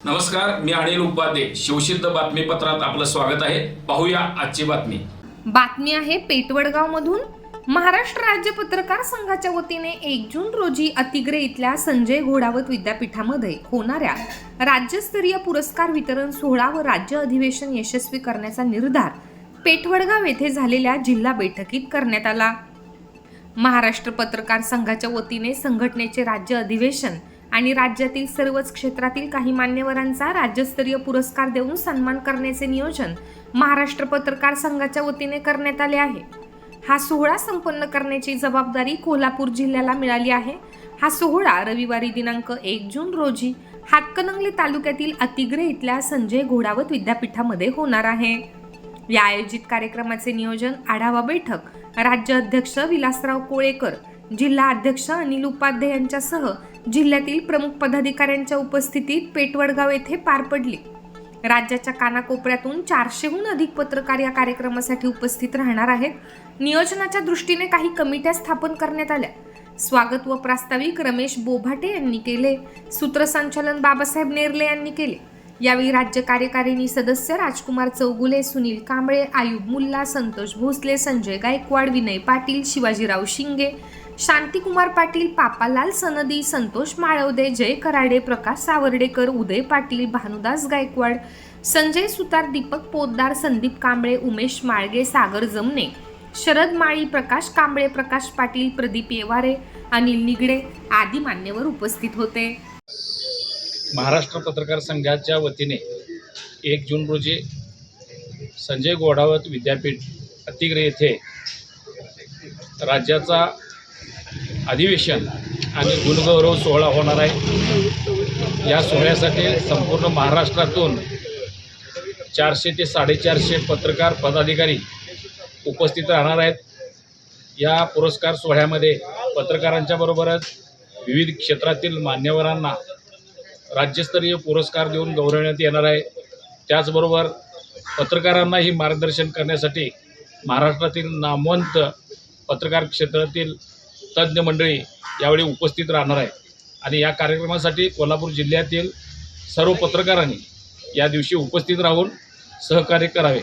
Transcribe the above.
नमस्कार मी अनिल उपाध्ये. शिवसिद्ध बातमीपत्रात आपलं स्वागत आहे. पाहूया आजची बातमी. बातमी आहे पेटवडगाव मधून महाराष्ट्र राज्य पत्रकार संघाच्या वतीने एक जून रोजी अतिग्रे इथल्या संजय घोडावत विद्यापीठामध्ये होणाऱ्या राज्यस्तरीय पुरस्कार वितरण सोहळा व राज्य अधिवेशन यशस्वी करण्याचा निर्धार पेटवडगाव येथे झालेल्या जिल्हा बैठकीत करण्यात आला. महाराष्ट्र पत्रकार संघाच्या वतीने संघटनेचे राज्य अधिवेशन आणि राज्यातील सर्वच क्षेत्रातील काही मान्यवरांचा राज्यस्तरीय पुरस्कार देऊन सन्मान करण्याचे नियोजन महाराष्ट्र पत्रकार संघाच्या वतीने करण्यात आले आहे. हा सोहळा संपन्न करण्याची जबाबदारी कोल्हापूर जिल्ह्याला मिळाली आहे. हा सोहळा रविवारी दिनांक एक जून रोजी हातकणंगले तालुक्यातील अतिग्रे इथल्या संजय घोडावत विद्यापीठामध्ये होणार आहे. या आयोजित कार्यक्रमाचे नियोजन आढावा बैठक राज्य अध्यक्ष विलासराव कोळेकर जिल्हा अध्यक्ष अनिल उपाध्ये यांच्यासह जिल्ह्यातील प्रमुख पदाधिकाऱ्यांच्या उपस्थितीत पेटवडगाव येथे पार पडली. राज्याच्या कानाकोपऱ्यातून चारशेहून अधिक पत्रकार या कार्यक्रमासाठी उपस्थित राहणार आहेत. नियोजनाच्या दृष्टीने काही कमिट्या स्थापन करण्यात आल्या. स्वागत व प्रास्ताविक रमेश बोभाटे यांनी केले. सूत्रसंचालन बाबासाहेब नेरले यांनी केले. यावेळी राज्य कार्यकारिणी सदस्य राजकुमार चौगुले सुनील कांबळे आयुब मुल्ला संतोष भोसले संजय गायकवाड विनय पाटील शिवाजीराव शिंगे शांतिकुमार पाटील पापालाल सनदी संतोष माळवदे जय कराडे प्रकाश सावर्डेकर उदय पाटील भानुदास गायकवाड संजय सुतार दीपक पोद्दार संदीप कांबळे उमेश माळगे सागर जमने शरद माळी प्रकाश कांबळे प्रकाश पाटील प्रदीप येवारे अनिल निगडे आदी मान्यवर उपस्थित होते. महाराष्ट्र पत्रकार संघाच्या वतीने एक जून रोजी संजय गोडावत विद्यापीठ अतिग्रे येथे राज्याचा अधिवेशन आणि गुणगौरव सोहळा होणार आहे. या सोहळ्यासाठी संपूर्ण महाराष्ट्रातून चारशे ते साडेचारशे पत्रकार पदाधिकारी उपस्थित राहणार आहेत. या पुरस्कार सोहळ्यामध्ये पत्रकारांच्या बरोबरच विविध क्षेत्रातील मान्यवरांना राज्यस्तरीय पुरस्कार देऊन गौरवण्यात येणार आहे. त्याचबरोबर पत्रकारांनाही मार्गदर्शन करण्यासाठी महाराष्ट्रातील नामवंत पत्रकार क्षेत्रातील तज्ज्ञ मंडळी यावेळी उपस्थित राहणार आहे आणि या कार्यक्रमासाठी कोल्हापूर जिल्ह्यातील सर्व पत्रकारांनी या दिवशी उपस्थित राहून सहकार्य करावे.